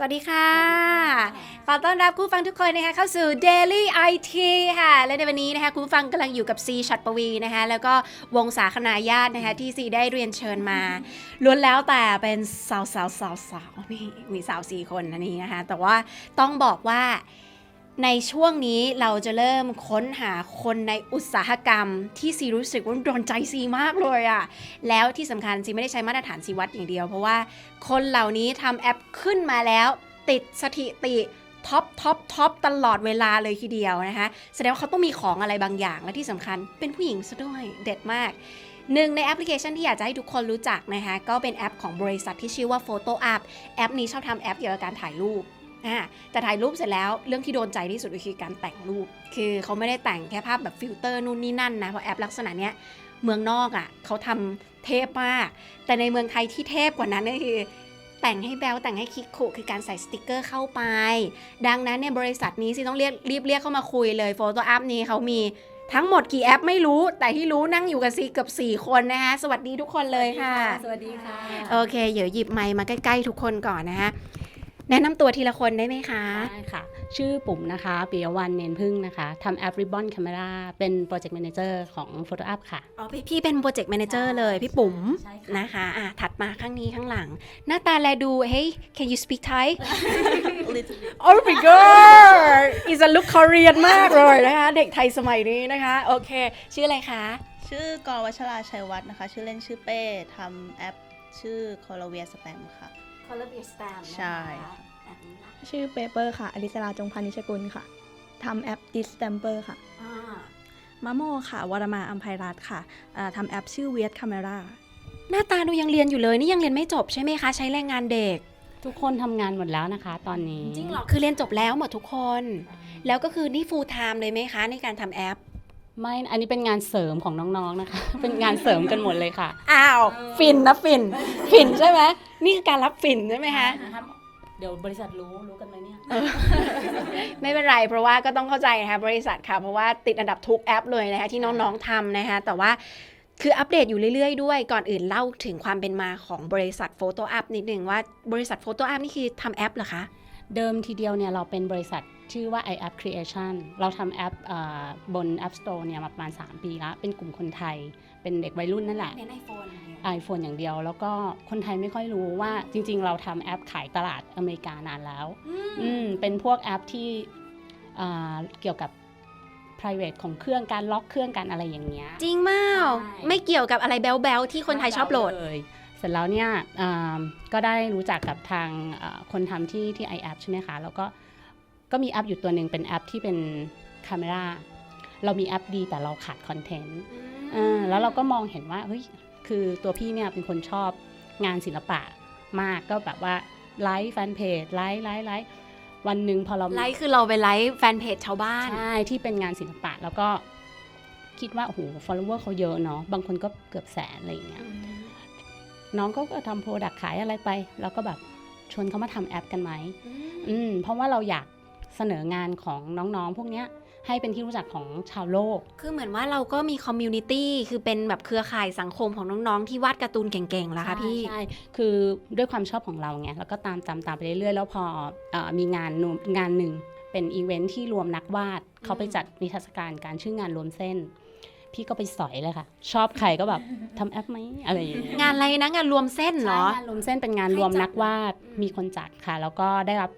สวัสดีค่ะ ขอต้อนรับคุณผู้ฟังทุกคนนะคะเข้าสู่ Daily IT ค่ะ และในวันนี้นะคะคุณผู้ฟังกำลังอยู่กับซีชัดปวีนะคะแล้วก็วงสาคณาญาตินะคะที่ซีได้เรียนเชิญมาล้วนแล้วแต่เป็นสาวสาวสาวสาวนี่มีสาวสี่คนนะนี่นะคะแต่ว่าต้องบอกว่า ในช่วงนี้เราจะเริ่มค้นหาคนในอุตสาหกรรม ที่ซีรู้สึกว่าโดนใจซีมากเลยอะแล้วที่สำคัญซีไม่ได้ใช้มาตรฐานซีวัดอย่างเดียว เพราะว่าคนเหล่านี้ทำแอปขึ้นมาแล้ว ติดสถิติท็อปท็อปท็อปตลอดเวลาเลยทีเดียวนะคะ แสดงว่าเขาต้องมีของอะไรบางอย่าง และที่สำคัญเป็นผู้หญิงซะด้วยเด็ดมากหนึ่งในแอปพลิเคชันที่อยากจะให้ทุกคนรู้จักนะคะ ก็เป็นแอปของบริษัทที่ชื่อว่า Photo Up แอปนี้ชอบทำแอปเกี่ยวกับการถ่ายรูป อ่าแต่ถ่ายรูปเสร็จแล้วเรื่องที่โดนใจที่สุดก็คือการแต่งรูป คือเขาไม่ได้แต่งแค่ภาพแบบฟิลเตอร์นู่นนี่นั่นนะเพราะแอปลักษณะเนี้ยเมืองนอกอะ่ะเขาทำเทพมาก แต่ในเมืองไทยที่เทพกว่านั้นก็คือแต่งให้แบลแต่งให้คิกคุคือการใส่สติกเกอร์เข้าไป ดังนั้นเนี่ยบริษัทนี้สิต้องเรียกรีบเรียกเข้ามาคุยเลยโฟโต้อัพนี้เขามีทั้งหมดกี่แอปไม่รู้ แต่ที่รู้นั่งอยู่กับซีเกือบ4 คนนะคะสวัสดีทุกคนเลยค่ะ สวัสดีค่ะ โอเค เดี๋ยวหยิบไมค์มาใกล้ ๆ ทุกคนก่อนนะคะ แนะนำตัวทีละคนได้ไหมคะ ได้ค่ะ ชื่อปุ่มนะคะปิยวันเนนพึ่งนะคะทำแอป Ribbon Camera เป็นโปรเจกต์ m ม n เจอร์ของ Photo Up ค่ะ อ๋อพี่พี่เป็นโปรเจกต์แมเนเจอร์เลยพี่ปุ๋มใช่ค่ะ นะคะอะถัดมาข้างนี้ข้างหลัง หน้าตาแลดูเฮ้ย can you speak Thai oh my god is a look Korean มากเลยนะคะ เด็กไทยสมัยนี้นะคะ โอเค ชื่ออะไรคะ ชื่อกรวัชราชัยวัฒน์นะคะ ชื่อเล่นชื่อเป้ทำแอปชื่อ c o l o r i a Spam ค่ะ Color Stamp ใช่ชื่อเปเปอร์ค่ะ อลิสราจงพานิชกุลค่ะ ทำแอป Distemper ค่ะมะโมค่ะ วรมาอัมภัยรัตน์ค่ะอ่าทำแอปชื่อเวียดคาเมราหน้าตาดูยังเรียนอยู่เลย นี่ยังเรียนไม่จบใช่ไหมคะ ใช้แรงงานเด็ก ทุกคนทำงานหมดแล้วนะคะ ตอนนี้ จริงเหรอ คือเรียนจบแล้วหมดทุกคน แล้วก็คือนี่ full time เลยไหมคะ ในการทำแอป ไม่อันนี้เป็นงานเสริมของน้องๆนะคะ เป็นงานเสริมกันหมดเลยค่ะ อ้าว ฟินนะฟิน ฟินใช่ไหมนี่คือการรับฟินใช่ไหมคะ เดี๋ยวบริษัทรู้รู้กันไหมเนี่ย ไม่เป็นไร เพราะว่าก็ต้องเข้าใจนะคะบริษัทค่ะ เพราะว่าติดอันดับทุกแอปเลยนะคะที่น้องๆทำนะคะแต่ว่าคืออัปเดตอยู่เรื่อยๆ ด้วยก่อนอื่นเล่าถึงความเป็นมาของบริษัท Photo Up นิดหนึ่งว่าบริษัท Photo Up นี่คือทำแอปเหรอคะ เดิมทีเดียวเนี่ยเราเป็นบริษัท ชื่อว่า iApp Creation เราทำแอปอ่าบน App Store เนี่ยมาประมาณ 3 ปีแล้วเป็นกลุ่มคนไทย เป็นเด็กวัยรุ่นนั่นแหละเน้นไอโฟน iPhone อย่างเดียว แล้วก็คนไทยไม่ค่อยรู้ว่าจริง ๆ เราทำแอปขายตลาดอเมริกานานแล้ว อืมเป็นพวกแอปที่อ่าเกี่ยวกับ private ของเครื่องการล็อกเครื่องการอะไรอย่างเงี้ยจริงมากใช่ไม่เกี่ยวกับอะไรแบลๆที่คนไทยชอบโหลดเลยเสร็จแล้วเนี่ยอ่าก็ได้รู้จักกับทางอ่าคนทำที่ที่ iApp ใช่ไหมคะแล้วก็ ก็มีแอปอยู่ตัวหนึ่งเป็นแอปที่เป็น c a m e r a เรามีแอปดีแต่เราขาดคอนเทนต์อ่าแล้วเราก็มองเห็นว่าเฮ้ยคือตัวพี่เนี่ยเป็นคนชอบงานศิลปะมากก็แบบว่าไลฟ์แฟนเพจไลฟ์ไลฟ์ไลฟ์วันหนึ่งพอเราไลค์คือเราไปไลค์แฟนเพจชาวบ้าน ใช่ ที่เป็นงานศิลปะแล้วก็คิดว่า โอ้โห follower เขาเยอะเนาะบางคนก็เกือบแสนอะไรอย่างเงี้ยน้องก็ทำโปรดักขายอะไรไป แล้วก็แบบชวนเขามาทำแอปกันไหมอืมเพราะว่าเราอยาก เสนองานของน้องๆ พวกเนี้ยให้เป็นที่รู้จักของชาวโลก คือเหมือนว่าเราก็มีคอมมูนิตี้คือเป็นแบบเครือข่ายสังคมของน้องๆ ที่วาดการ์ตูนเก่งๆแล้วค่ะพี่ ใช่ คือด้วยความชอบของเราไงแล้วก็ตามตามตามไปเรื่อยๆ แล้วพอเออมีงานนูงานหนึ่งเป็นอีเวนท์ที่รวมนักวาด เขาไปจัดนิทรรศการการชื่องานรวมเส้น พี่ก็ไปสอยเลยค่ะ ชอบใครก็แบบทำแอปไหมอะไรอย่างเงี้ยงานอะไรนะงานรวมเส้นเหรอใช่งานรวมเส้นเป็นงานรวมนักวาดอืมมีคนจัดค่ะ แล้วก็ได้รับ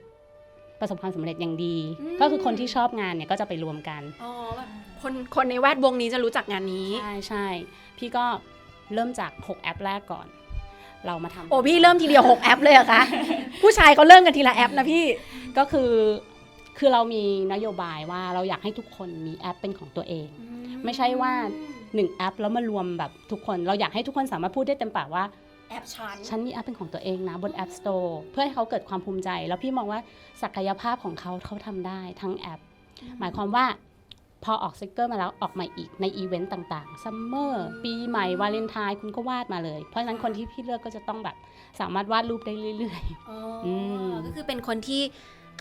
ประสบความสำเร็จอย่างดี อืม ก็คือคนที่ชอบงานเนี่ยก็จะไปรวมกัน อ๋อแบบคนคนในแวดวงนี้จะรู้จักงานนี้ ใช่ใช่พี่ก็เริ่มจาก 6 แอปแรกก่อน เรามาทำ โอ้พี่เริ่มทีเดียว 6 แอปเลยเหรอคะ ผู้ชายเขาเริ่มกันทีละแอปนะพี่ ก็คือ คือเรามีนโยบายว่าเราอยากให้ทุกคนมีแอปเป็นของตัวเอง ไม่ใช่ว่า หนึ่งแอปแล้วมารวมแบบทุกคน เราอยากให้ทุกคนสามารถพูดได้เต็มปากว่า แอปชัน ฉันมีแอปเป็นของตัวเองนะบน App Store เพื่อให้เขาเกิดความภูมิใจ แล้วพี่มองว่าศักยภาพของเขาเขาทำได้ทั้งแอป หมายความว่าพอออกสติกเกอร์มาแล้วออกใหม่อีกในอีเวนต์ต่างๆ ซัมเมอร์ ปีใหม่ วาเลนไทน์คุณก็วาดมาเลย เพราะฉะนั้นคนที่พี่เลือกก็จะต้องแบบสามารถวาดรูปได้เรื่อย อ๋ออืมก็คือเป็นคนที่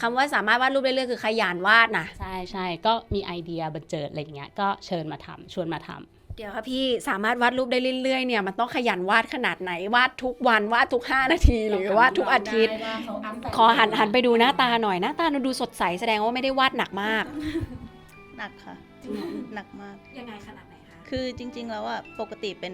คำว่าสามารถวาดรูปได้เรื่อยๆคือขยันวาดนะๆ ใช่ใช่ก็มีไอเดียบันเจิดอะไรอย่างเงี้ยก็เชิญมาทำชวนมาทำ เดี๋ยวค่ะพี่สามารถวาดรูปได้เรื่อยๆเนี่ยมันต้องขยันวาดขนาดไหนวาดทุกวันวาดทุก 5 นาที หรือวาดทุกอาทิตย์ ขอหันหันไปดูหน้าตาหน่อยหน้าตาดูสดใสแสดงว่าไม่ได้วาดหนักมาก หนักค่ะ หนักมาก ยังไงขนาดไหนคะ คือจริง ๆ แล้วอะปกติเป็น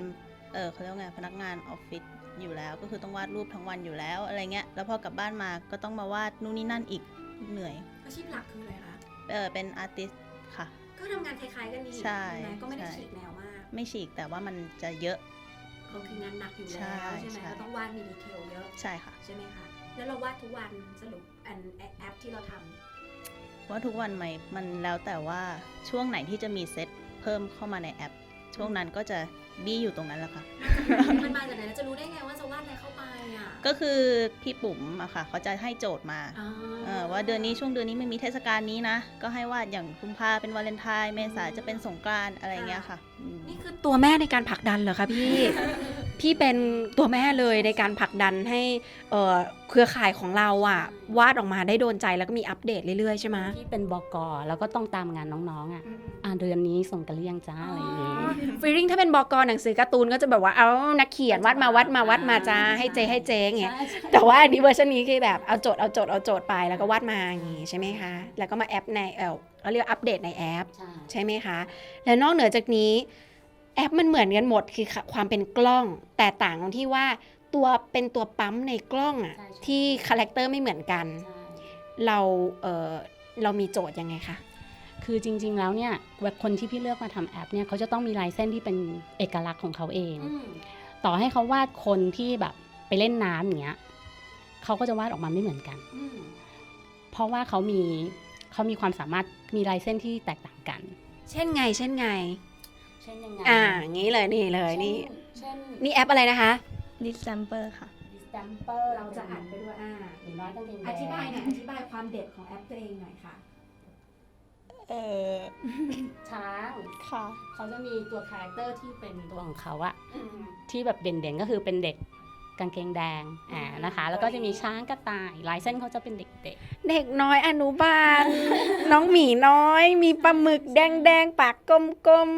เออเขาเรียกว่าไงพนักงานออฟฟิศอยู่แล้ว ก็คือต้องวาดรูปทั้งวันอยู่แล้วอะไรเงี้ยแล้วพอกลับบ้านมาก็ต้องมาวาดนู่นนี่นั่นอีกเหนื่อยอาชีพหลักคืออะไรคะเออเป็นอาร์ติสค่ะ ก็ทำงานคล้ายๆกันนี่ใช่ไหมก็ไม่ได้ใช่ฉีกแนวมาก ไม่ฉีกแต่ว่ามันจะเยอะก็คืองานหนักอยู่แล้วใช่ใช่ไหมใช่ก็ต้องวาดมีดีเทลเยอะใช่ค่ะ ใช่ไหมคะ แล้วเราวาดทุกวันสรุปอันแอปที่เราทำว่าทุกวันไหมมันแล้วแต่ว่าช่วงไหนที่จะมีเซตเพิ่มเข้ามาในแอป ช่วงนั้นก็จะ บี้อยู่ตรงนั้นแหละค่ะ มันมาจากไหนเราจะรู้ได้ไงว่าจะวาดอะไรเข้าไปอะก็คือพี่ปุ๋มอะค่ะ เขาจะให้โจทย์มาอ๋อเออว่าเดือนนี้ช่วงเดือนนี้ไม่มีเทศกาลนี้นะ ก็ให้วาดอย่างกุมภาเป็นวาเลนไทน์เมษาจะเป็นสงกรานต์อะไรเงี้ยค่ะอืม นี่คือตัวแม่ในการผลักดันเหรอคะพี่ พี่เป็นตัวแม่เลยในการผลักดันให้เอ่อเครือข่ายของเราอะวาดออกมาได้โดนใจแล้วก็มีอัปเดตเรื่อยๆใช่ไหมที่เป็นบกแล้วก็ต้องตามงานน้องๆอะอ่าเดือนนี้ส่งกันหรือยังจ้าอะไรอย่างงี้ฟีลิ่งถ้าเป็นบอกหนังสือการ์ตูนก็จะแบบว่าเอานักเขียนวาดมาวัดมาวัดมาจ้าให้เจให้เจอย่างเงี้ยแต่ว่าอันนี้เวอร์ชันนี้คือแบบเอาโจทย์เอาโจทย์เอาโจทย์ไปแล้วก็วาดมาอย่างงี้ใช่ไหมคะ แล้วก็มาแอปในเออเราเรียกอัปเดตในแอปใช่ใช่ไหมคะ แล้วนอกเหนือจากนี้ แอปมันเหมือนกันหมดคือความเป็นกล้อง แต่ต่างตรงที่ว่าตัวเป็นตัวปั๊มในกล้องอะที่คาแรคเตอร์ไม่เหมือนกัน ใช่ เราเออเรามีโจทย์ยังไงคะ คือจริง ๆ แล้วเนี่ยคนที่พี่เลือกมาทำแอปเนี่ยเขาจะต้องมีลายเส้นที่เป็นเอกลักษณ์ของเขาเอง ต่อให้เขาวาดคนที่แบบไปเล่นน้ำอย่างเงี้ยเขาก็จะวาดออกมาไม่เหมือนกัน เพราะว่าเขามีเขามีความสามารถมีลายเส้นที่แตกต่างกัน เช่นไงเช่นไง เช่นยังไงอ่าอย่างนี้เลยนี่เลยนี่ เช่นนี่แอปอะไรนะคะ Distemper ค่ะสแตมเปอร์เราจะอ่านไปด้วยอ่าหนูน้อยกางเกงแดงอธิบายหน่อยอธิบายความเด็ดของแอปตัวเองหน่อยค่ะ เออช้างค่ะ เขาจะมีตัวคาแรคเตอร์ที่เป็นตัวของเขาอะที่แบบเด่นๆก็คือเป็นเด็ก กางเกงแดงอ่านะคะ แล้วก็จะมีช้างกระต่ายลายเส้นเขาจะเป็นเด็กเด็กน้อยอนุบาล น้องหมีน้อย มีปลาหมึกแดงๆ ปากกลม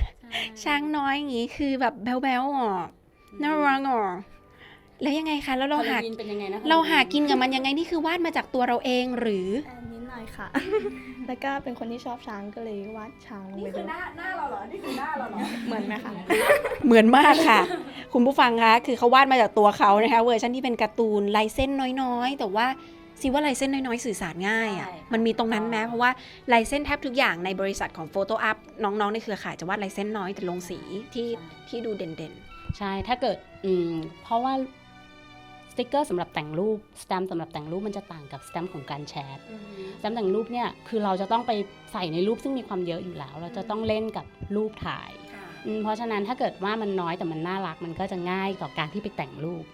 ๆ ๆช้างน้อยอย่างงี้คือแบบแบ๊วๆอะน่ารักอะแล้วยังไงคะ แล้วเราหา ฮโลวีนเป็นยังไงนะเราหากินกับมันยังไงนี่คือวาดมาจากตัวเราเองหรือแอนนิด หน่อยค่ะ แล้วก็เป็นคนที่ชอบช้างก็เลยวาดช้างลงไปด้วยหน้าเราเหรอ นี่คือหน้าเราเหรอ เหมือนไหมคะ เหมือนมากค่ะ คุณผู้ฟังคะคือเขาวาดมาจากตัวเขานะคะเวอร์ชันที่เป็นการ์ตูนลายเส้นน้อยๆ แต่ว่าซิว่าลายเส้นน้อยๆ สื่อสารง่ายอะ มันมีตรงนั้นไหมเพราะว่าลายเส้นแทบทุกอย่างในบริษัทของ Photo Up น้องๆ ในเครือข่ายจะวาดลายเส้นน้อยแต่ลงสีที่ที่ดูเด่นใช่ ถ้าเกิดอืมเพราะว่า สติกเกอร์สำหรับแต่งรูปสแตมป์สำหรับแต่งรูปมันจะต่างกับสแตมป์ของการแชทๆสแตมป์แต่งรูปเนี่ยคือเราจะต้องไปใส่ในรูปซึ่งมีความเยอะอยู่แล้ว เราจะต้องเล่นกับรูปถ่ายอืมเพราะฉะนั้นถ้าเกิดว่ามันน้อยแต่มันน่ารักมันก็จะง่ายต่อการที่ไปแต่งรูป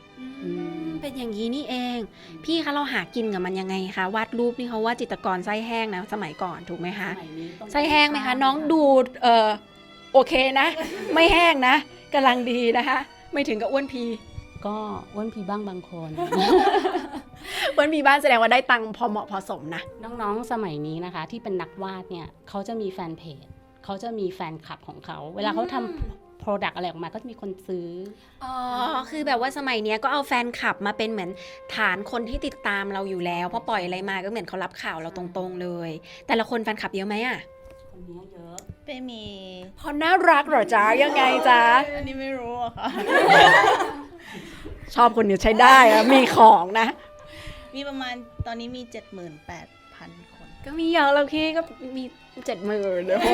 อืมเป็นอย่างนี้นี่เอง พี่คะเราหากินกับมันยังไงคะวาดรูปนี่เขาว่าจิตรกรไส้แห้งนะสมัยก่อนถูกไหมคะสมัยนี้ต้องไส้แห้งไหมคะ น้องดูเออโอเคนะ ไม่แห้งนะกำลังดีนะคะ ไม่ถึงกับอ้วนพี ก็อ้วนพีบ้างบางคนอ้วนพีบ้านแสดงว่าได้ตังค์พอเหมาะพอสมนะ น้องๆสมัยนี้นะคะ ที่เป็นนักวาดเนี่ยเขาจะมีแฟนเพจเขาจะมีแฟนคลับของเขาเวลาเขาทำ Product อะไรออกมาก็จะมีคนซื้อ อ๋อ คือแบบว่าสมัยเนี้ยก็เอาแฟนคลับมาเป็นเหมือนฐานคนที่ติดตามเราอยู่แล้วพอปล่อยอะไรมาก็เหมือนเขารับข่าวเราตรงๆเลย แต่ละคนแฟนคลับเยอะไหมอะคนนี้เยอะเป้มี พอน่ารักเหรอจ๊ะยังไงจ๊ะ อันนี้ไม่รู้อะค่ะ ชอบคนเดียวใช้ได้อะมีของนะ มีประมาณตอนนี้มี 78,000 คน ก็มีเยอะแล้วพี่ก็มีเจ็ดหมื่นโอ้โห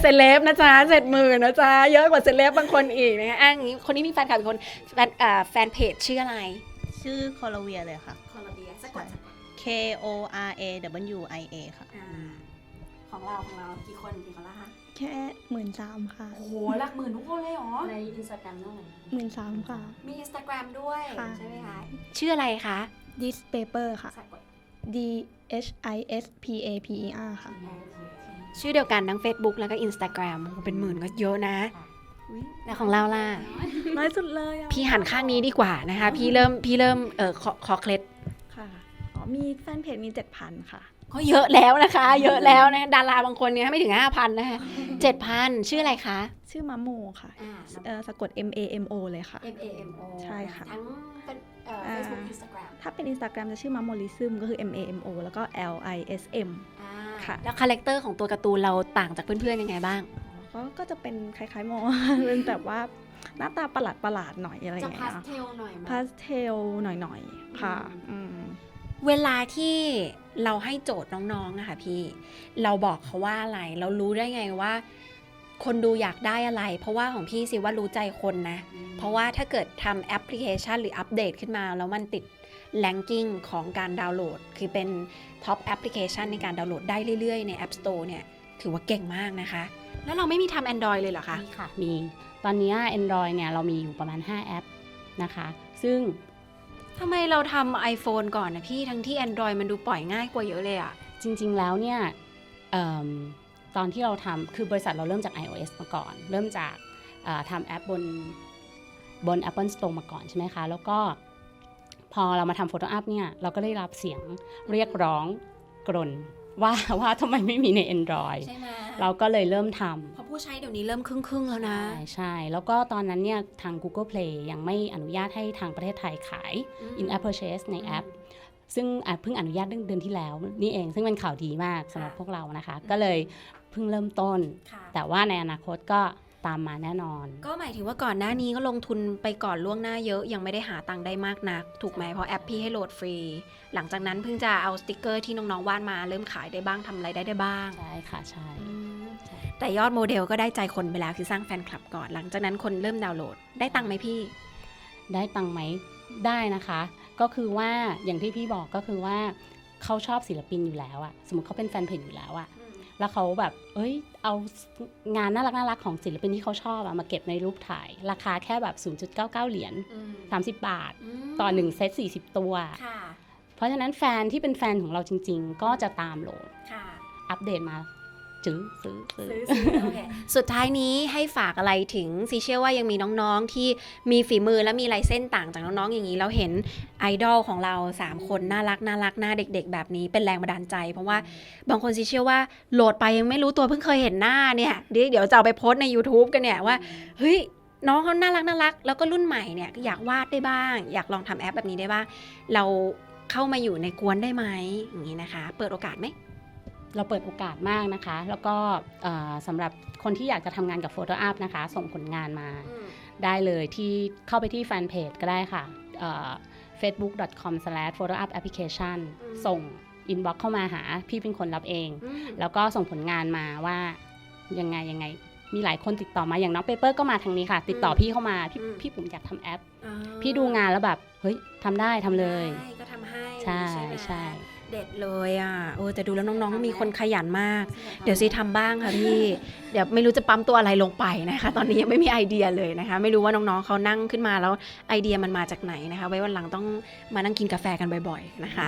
เซเลบนะจ๊ะเจ็ดหมื่นนะจ๊ะเยอะกว่าเซเลบบางคนอีกนะอ้างอย่างนี้คนนี้มีแฟนคลับอีกคนแฟนอ่าแฟนเพจชื่ออะไร ชื่อคอลเวียเลยค่ะ คอลเบียสะกดสะกด K O R A W I A ค่ะของเราของเรากี่คนกี่คนละคะ แค่หมื่นสามค่ะโอ้โหหลักหมื่นทุกคนเลยเหรอ ในอินสตาแกรมเท่าไหร่หมื่นสามค่ะ มีอินสตาแกรมด้วยค่ะ ใช่ไหมคะ ชื่ออะไรคะ This paper ค่ะ สะกด D H I S P A P E R ค่ะ ชื่อเดียวกันทั้ง Facebook แล้วก็ Instagram โอ้โหเป็นหมื่นก็เยอะนะอุ๊ยแล้วของเราล่ะ น้อยสุดเลยอะพี่หันข้างนี้ดีกว่านะคะ พี่เริ่มพี่เริ่มเออขอขอเคล็ดค่ะอ๋อมีแฟนเพจมีเจ็ดพันค่ะ ก็เยอะแล้วนะคะ เยอะแล้วนะดาราบางคนเนี่ยไม่ถึง5,000นะคะ7,000ชื่ออะไรคะ ชื่อมะโมค่ะเอ่อสะกด M A M O เลยค่ะ M A M O ใช่ค่ะทั้งเป็นเอ่อ อ่า Facebook Instagram ถ้าเป็น Instagram จะชื่อมะโมลิซึมก็คือ M A M O แล้วก็ L I S M อ่าค่ะ แล้วคาแรคเตอร์ของตัวการ์ตูนเราต่างจากเพื่อนๆยังไงบ้าง ก็ก็จะเป็นคล้ายๆโม เป็นแบบว่าหน้าตาประหลาดประหลาดๆหน่อยอะไรอจะย่างพาเงี้สยเทลหน่อยไหม พาสเทลหน่อยๆ ค่ะอืม เวลาที่เราให้โจทย์น้องๆอะค่ะพี่ เราบอกเขาว่าอะไร เรารู้ได้ไงว่า คนดูอยากได้อะไร เพราะว่าของพี่สิว่ารู้ใจคนนะ เพราะว่าถ้าเกิดทำแอปพลิเคชันหรืออัปเดตขึ้นมา แล้วมันติด ranking ของการดาวน์โหลด คือเป็นท็อปแอปพลิเคชันในการดาวน์โหลดได้เรื่อยๆ ใน App Store เนี่ย ถือว่าเก่งมากนะคะ แล้วเราไม่มีทำ Android เลยเหรอคะ มีค่ะ มี ตอนนี้ Android เนี่ยเรามีอยู่ประมาณ 5 แอปนะคะ ซึ่ง ทำไมเราทำ iPhone ก่อนนะพี่ทั้งที่ Android มันดูปล่อยง่ายกว่าเยอะเลยอะจริงๆแล้วเนี่ยเอมตอนที่เราทำคือบริษัทเราเริ่มจาก iOS มาก่อน เริ่มจากเอ่อทำแอปบนบน Apple Store มาก่อนใช่ไหมคะ แล้วก็พอเรามาทำโฟโต้อัพเนี่ย เราก็ได้รับเสียงเรียกร้องกรน ว่าว่าทำไมไม่มีใน Android ใช่ไหมเราก็เลยเริ่มทเพราะผู้ใช้เดี๋ยวนี้เริ่มครึ่งๆแล้วำนะ ใช่ใช่ แล้วก็ตอนนั้นเนี่ยทาง Google Play ยังไม่อนุญาตให้ทางประเทศไทยขาย in app purchase ในแอป ซึ่งอะเพิ่งอนุญาตเดือนที่แล้วนี่เอง ซึ่งเป็นข่าวดีมากสำหรับพวกเรานะคะ ก็เลยเพิ่งเริ่มต้น ค่ะ แต่ว่าในอนาคตก็ ตามมาแน่นอน ก็หมายถึงว่าก่อนหน้านี้ก็ลงทุนไปก่อนล่วงหน้าเยอะยังไม่ได้หาตังค์ได้มากนัก ถูกไหมเพราะแอปพี่ให้โหลดฟรี หลังจากนั้นเพิ่งจะเอาสติกเกอร์ที่น้องๆวาดมาเริ่มขายได้บ้างทำอะไรได้ได้บ้าง ใช่ค่ะใช่ใช่แต่ยอดโมเดลก็ได้ใจคนไปแล้วคือสร้างแฟนคลับก่อนหลังจากนั้นคนเริ่มดาวน์โหลด ได้ตังค์ไหมพี่ ได้ตังค์ไหมได้นะคะ ก็คือว่าอย่างที่พี่บอกก็คือว่าเขาชอบศิลปินอยู่แล้วอะสมมติเขาเป็นแฟนเพจอยู่แล้วอะ แล้วเขาแบบ เอ้ย เอางานน่ารักน่ารักของศิลปินที่เขาชอบอะมาเก็บในรูปถ่าย ราคาแค่แบบ 0.99 เหรียญ 30 บาท ต่อ 1 เซต 40 ตัวค่ะเพราะฉะนั้นแฟนที่เป็นแฟนของเราจริง ๆ ก็จะตามโหลดค่ะอัปเดตมา จื้อซื้อซื้อสุดท้ายนี้ให้ฝากอะไรถึงซีเชื่อว่ายังมีน้องๆที่มีฝีมือและมีลายเส้นต่างจากน้องๆอย่างนี้เราเห็นไอดอลของเรา 3 คนน่ารักน่ารักหน้าเด็ก ๆ แบบนี้เป็นแรงบันดาลใจ เพราะว่าบางคนซีเชื่อว่าโหลดไปยังไม่รู้ตัวเพิ่งเคยเห็นหน้าเนี่ยเดี๋ยวเดี๋ยวจะเอาไปโพสต์ใน YouTube กันเนี่ยว่าเฮ้ยน้องเขาน่ารักน่ารัก แล้วก็รุ่นใหม่เนี่ยอยากวาดได้บ้าง อยากลองทำแอปแบบนี้ได้บ้าง เราเข้ามาอยู่ในกวนได้ไหมอย่างนี้นะคะ เปิดโอกาสไหม เราเปิดโอกาสมากนะคะ แล้วก็เอ่อสำหรับคนที่อยากจะทำงานกับโฟโต้อัพนะคะ ส่งผลงานมาได้เลยที่เข้าไปที่แฟนเพจก็ได้ค่ะเอ่อ facebook.com/photoupapplication อืมส่งอินบ็อกเข้ามาหา พี่เป็นคนรับเองอืมแล้วก็ส่งผลงานมาว่ายังไงยังไงมีหลายคนติดต่อมาอย่างน้องเปเปอร์ก็มาทางนี้ค่ะ ติดต่อพี่เข้ามา พี่อืมพี่ผมอยากทำแอปอ่าพี่ดูงานแล้วแบบ เฮ้ยทำได้ทำเลยได้ก็ทำให้ใช่ไหมใช่ เด็ดเลยอะโอ้แต่ดูแล้วน้องๆ มีคนขยันมาก เดี๋ยวซีทำบ้างค่ะพี่ เดี๋ยวไม่รู้จะปั๊มตัวอะไรลงไปนะคะ ตอนนี้ยังไม่มีไอเดียเลยนะคะ ไม่รู้ว่าน้องๆเขานั่งขึ้นมาแล้วไอเดียมันมาจากไหนนะคะ ไว้วันหลังต้องมานั่งกินกาแฟกันบ่อยๆนะคะ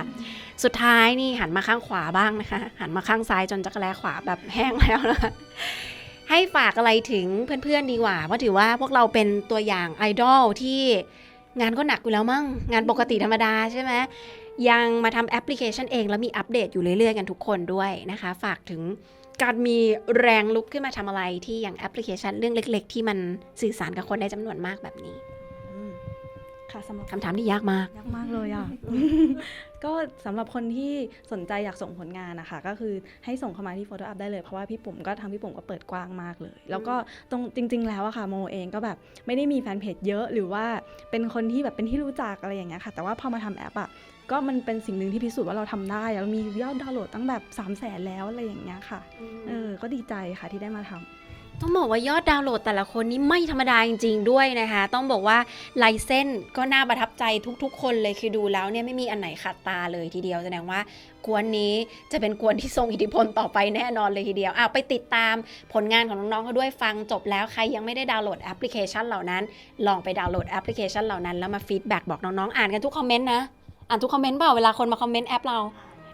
สุดท้ายนี่หันมาข้างขวาบ้างนะคะ หันมาข้างซ้ายจนจักรแลขวาแบบแห้งแล้วนะคะให้ฝากอะไรถึงเพื่อนๆดีกว่าเพราะถือว่าพวกเราเป็นตัวอย่างไอดอลที่งานก็หนักอยู่แล้วมั้งงานปกติธรรมดาใช่ไหม ยังมาทำแอปพลิเคชันเองแล้วมีอัปเดตอยู่เรื่อยๆกันทุกคนด้วยนะคะ ฝากถึงการมีแรงลุกขึ้นมาทำอะไรที่อย่างแอปพลิเคชันเรื่องเล็ก ๆ ที่มันสื่อสารกับคนได้จำนวนมากแบบนี้ ค่ะสำหรับคำถามที่ยากมาก ยากมากเลยอะ ก็สำหรับคนที่สนใจอยากส่งผลงานนะคะ ก็คือให้ส่งเข้ามาที่ Photo Up ได้เลย เพราะว่าพี่ปุ๋มก็ทางพี่ปุ๋มก็เปิดกว้างมากเลย แล้วก็ตรงจริง ๆ แล้วอะค่ะโมเองก็แบบไม่ได้มีแฟนเพจเยอะหรือว่าเป็นคนที่แบบเป็นที่รู้จักอะไรอย่างเงี้ยค่ะ แต่ว่าพอมาทำแอปอะก็มันเป็นสิ่งหนึ่งที่พิสูจน์ว่าเราทำได้แล้วมียอดดาวน์โหลดตั้งแบบ3 0 0แสนแล้วอะไรอย่างเงี้ยค่ะ เออ ก็ดีใจค่ะที่ได้มาทำ ต้องบอกว่ายอดดาวน์โหลดแต่ละคนนี่ไม่ธรรมดาจริง ๆ ด้วยนะคะ ต้องบอกว่าลายเส้นก็น่าประทับใจทุกๆ คนเลยคือดูแล้วเนี่ยไม่มีอันไหนขัดตาเลยทีเดียวแสดงว่ากวนนี้จะเป็นกวนที่ทรงอิทธิพลต่อไปแน่นอนเลยทีเดียวอ้าไปติดตามผลงานของน้องๆเขาด้วยฟังจบแล้วใครยังไม่ได้ดาวน์โหลดแอปพลิเคชันเหล่านั้น ลองไปดาวน์โหลดแอปพลิเคชันเหล่านั้นแล้วมาฟีดแบ็กบอกน้องๆอ่านกันทุกคอมเมนต์นะอ่านทุกคอมเมนต์เปล่าเวลาคนมาคอมเมนต์แอปเรา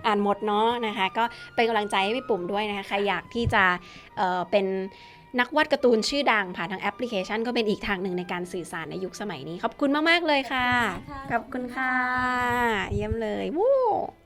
อ่านหมดเนาะนะคะ ก็เป็นกำลังใจให้พี่ปุ่มด้วยนะคะใครอยากที่จะเออเป็น นักวาดการ์ตูนชื่อดังผ่านทางแอปพลิเคชันก็เป็นอีกทางหนึ่งในการสื่อสารในยุคสมัยนี้ ขอบคุณมาก ๆ เลยค่ะ ขอบคุณค่ะ เยี่ยมเลยวู้「